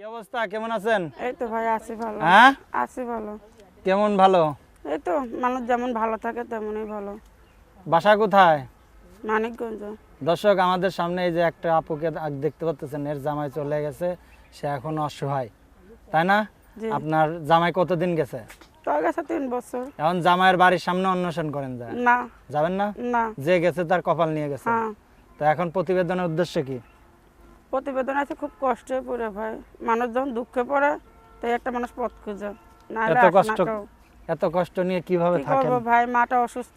কি অবস্থা? কেমন আছেন? এই তো ভাই আছি ভালো। হ্যাঁ? আছি ভালো। কেমন ভালো? এই তো মানুষ যেমন ভালো থাকে তেমনই ভালো। বাসা কোথায়? মানিকগঞ্জ। দর্শক আমাদের সামনে এই যে একটা আপুকে দেখতে পাচ্ছেন এর জামাই চলে গেছে সে এখন অসহায়। তাই না? আপনার জামাই কতদিন গেছে তিন বছর। এখন জামাইয়ের বাড়ির সামনে অন্বেষণ করেন যায়। না। যাবেন না? না। যে গেছে তার কপাল নিয়ে গেছে। হ্যাঁ। তো এখন প্রতিবেদনের উদ্দেশ্য কি? প্রতিবেদন আছে খুব কষ্টে পড়ে ভাই। মানুষ যখন দুঃখে পড়ে তাই একটা মানুষ পথ খুঁজে। না এত কষ্ট এত কষ্ট নিয়ে কীভাবে থাকেন? ভাই? মাটা অসুস্থ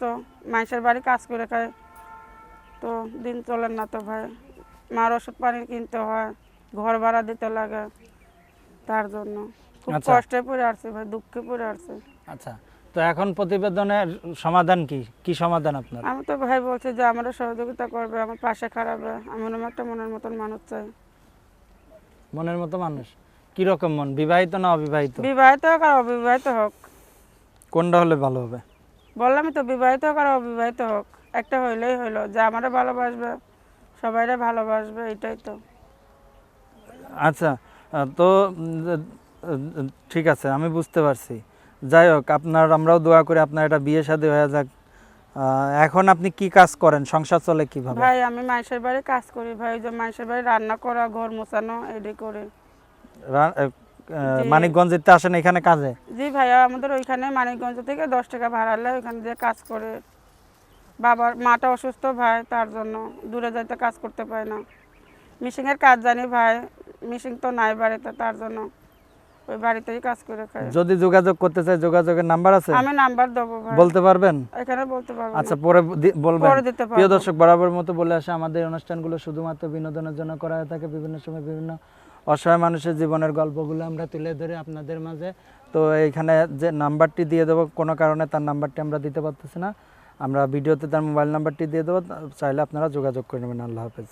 মানুষের বাড়ি কাজ করে খায়। তো দিন চলেন না তো ভাই। মার ওষুধ পানি কিনতে হয় ঘর ভাড়া দিতে লাগে। তার জন্য। খুব আচ্ছা। কষ্টে পড়ে আসছে ভাই দুঃখে পড়ে আসছে আচ্ছা। তো এখন প্রতিবেদনের সমাধান কি? কি সমাধান আপনার? আমি তো ভাই বলছি যে আমারও সহযোগিতা করবে আমার পাশে খারাপে আমার একটা মনের মতন মানুষ চাই। মনের মতো মানুষ? কি রকম মন? বিবাহিত না অবিবাহিত? বিবাহিত হোক আর অবিবাহিত হোক। কোনটা হলে ভালো হবে? বললামই তো বিবাহিত হোক আর অবিবাহিত হোক। একটা হইলেই হইল যে আমারে ভালোবাসবে সবাইরে ভালোবাসবে এটাই তো। আচ্ছা তো ঠিক আছে আমি বুঝতে পারছি। যাই হোক আপনার আমরাও দোয়া করি আপনার এটা বিয়ে শাদী হয়ে যাক। এখন আপনি কি কাজ করেন? সংসার চলে কীভাবে? ভাই আমি মানুষের বাড়ি কাজ করি ভাই যে মানুষের বাড়ি রান্না করা ঘর মোছানো এডি করি। মানিকগঞ্জেতে আসেন এখানে কাজে? জি ভাইয়া আমাদের ওইখানে মানিকগঞ্জ থেকে দশ টাকা ভাড়া নেয় ওইখানে দিয়ে কাজ করে। বাবার মাটা অসুস্থ ভাই তার জন্য দূরে যাইতে কাজ করতে পারে না। মিশিংয়ের কাজ জানি ভাই মিশিং তো নাই বাড়িতে তার জন্য। ওই বাড়িতেই কাজ করে খায়। যদি যোগাযোগ করতে চাই যোগাযোগের নাম্বার আছে? আমি নাম্বার দেবো বলতে পারবেন? এখানে বলতে পারব। আচ্ছা পরে বলবেন। পরে দিতে প্রিয় দর্শক বরাবর মতো বলে আসে আমাদের অনুষ্ঠানগুলো শুধুমাত্র বিনোদনের জন্য করা হয়ে থাকে। বিভিন্ন সময় বিভিন্ন অসহায় মানুষের জীবনের গল্পগুলো আমরা তুলে ধরে আপনাদের মাঝে। তো এইখানে যে নাম্বারটি দিয়ে দেবো কোনো কারণে তার নাম্বারটি আমরা দিতে পারতেছি না। আমরা ভিডিওতে তার মোবাইল নাম্বারটি দিয়ে দেবো চাইলে আপনারা যোগাযোগ করে নেবেন। আল্লাহ হাফেজ।